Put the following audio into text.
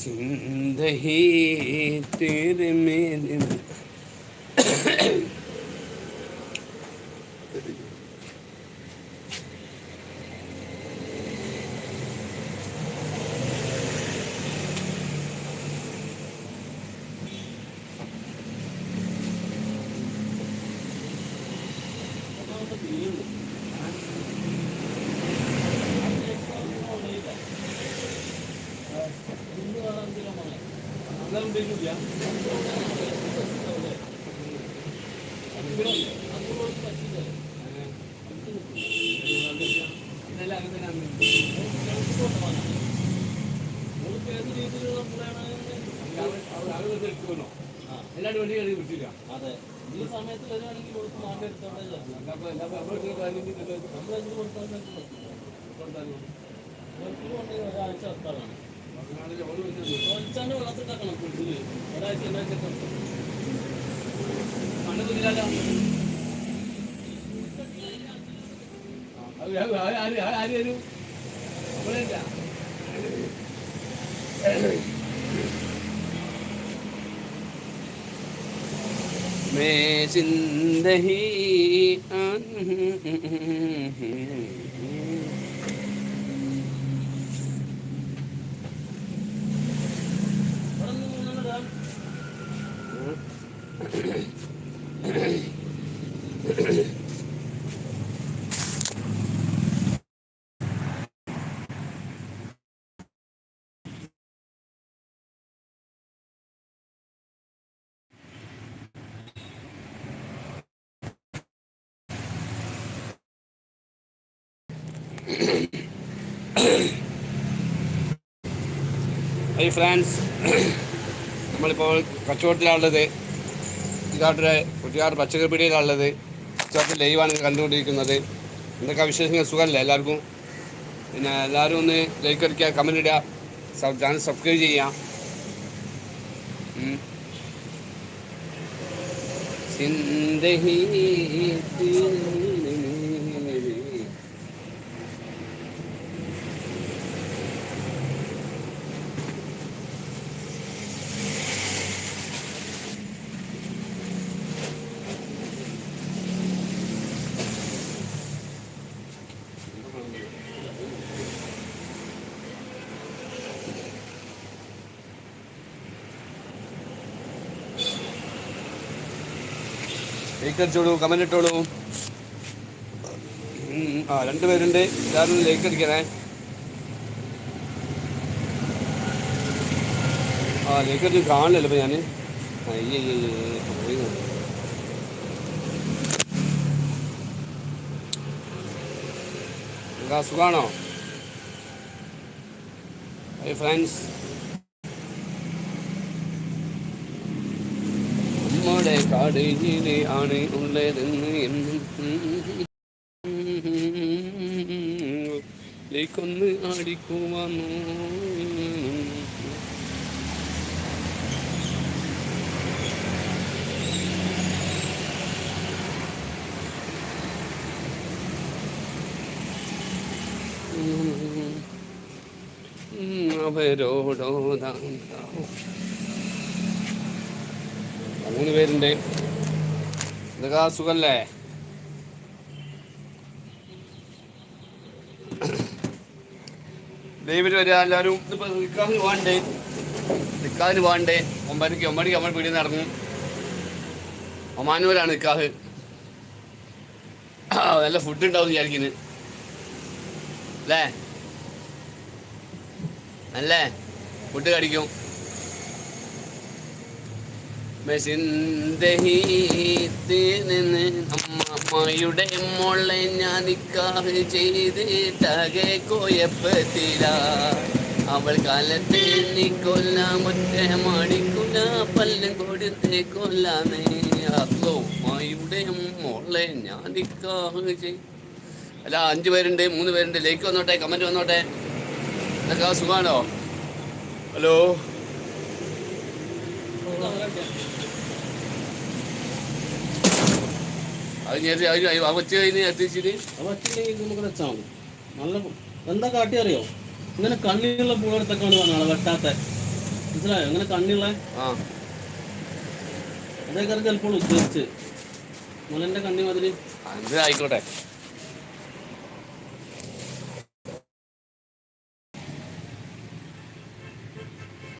जिंदगी तेरे मेरे എല്ലാവരും വണ്ടി കയറി വിട്ടില്ല അതെ. ഈ സമയത്ത് വരുവാണെങ്കിൽ കൊടുത്ത് മാറ്റി കാര്യത്തിൽ നമ്മൾ എന്ത് കൊടുത്താൽ ഒരാഴ്ച വെക്കാറാണ് मैं जिंदगी ഹൈ ഫ്രാൻസ് നമ്മളിപ്പോൾ കച്ചവടത്തിലാണുള്ളത്. കുറ്റിക്കാട്ടിലെ കുറ്റിക്കാട് പച്ചക്കറി പീടികയിലാണുള്ളത്. കച്ചവടത്തിൽ ലൈവാണ് കണ്ടുകൊണ്ടിരിക്കുന്നത്. എന്തൊക്കെ വിശേഷങ്ങൾ? സുഖമല്ലേ എല്ലാവർക്കും? പിന്നെ എല്ലാവരും ഒന്ന് ലൈക്ക് അടിക്കുക കമന്റ് ഇടുക ചാനൽ സബ്സ്ക്രൈബ് സിന്ദ സിന്ദഹി ലൈക്ക് അടിച്ചോളൂ കമന്റ് ഇട്ടോളൂ ആ രണ്ട് പേരുണ്ട്. എല്ലാവരും ലൈക്ക് അടിക്കണേ. ആ ലൈക്ക് അടിച്ച് കാണില്ലല്ലോ ഇപ്പം ഞാൻ അയ്യയ്യേ എന്താ സുഖാണോ? ഹൈ ഫ്രണ്ട്സ് നമ്മുടെ കടയിലെ ആണ് ഉള്ളതെന്ന് എന്നും ലേക്കൊന്ന് ആടിക്കുവാനോ അവരോടോ മൂന്ന് പേരുണ്ട്. ഇതൊക്കെ സുഖല്ലേ? ദൈവം വരിക എല്ലാവരും ഇപ്പൊ നിൽക്കാതിന് പോകണ്ടേ നിൽക്കാതിന് പോകണ്ടേ ഒമ്പതരക്ക് ഒമ്പതരക്ക് നമ്മൾ നിന്ന് ഇറങ്ങും ഒമാനൂരാണ് നിൽക്കാഹ് നല്ല ഫുഡ് ഉണ്ടാവും വിചാരിക്കുന്നു. അല്ലേ? അല്ലേ? ഫുഡ് കടിക്കും അമ്മയുടെ മോളെ ഞാൻ നിക്കാഹ് ചെയ്തിട്ടാകെ കോയപ്പത്തില. അവൾ കാലത്ത് നീ കൊല്ലാം ഒറ്റ മാടിക്കുല പല്ലും കൊടുത്ത് കൊല്ലാന്നേ. അതോ അമ്മയുടെ മോളെ ഞാൻ നിക്കാഹ് ചെയ് അല്ല അഞ്ചു പേരുണ്ട് മൂന്ന് പേരുണ്ട്. ലൈക്ക് വന്നോട്ടെ കമന്റ് വന്നോട്ടെ. എന്നൊക്കെ സുഖാണോ? ഹലോ? അത് ഞാൻ അവച്ച് കഴിഞ്ഞ് എത്തിച്ചിട്ട് അത് പറ്റില്ലെങ്കിൽ നമുക്ക് വെച്ചാൽ മതി. നല്ല എന്താ കാട്ടി അറിയോ ഇങ്ങനെ കണ്ണിലുള്ള പൂവെടുത്തൊക്കെയാണ് പറഞ്ഞത് വെട്ടാത്ത. മനസ്സിലായോ? ഇങ്ങനെ കണ്ണിള്ള ആ. അതേക്കാരം ചിലപ്പോൾ ഉദ്ദേശിച്ച്. മുലന്റെ കണ്ണി മതിൽ അത് ആയിക്കോട്ടെ.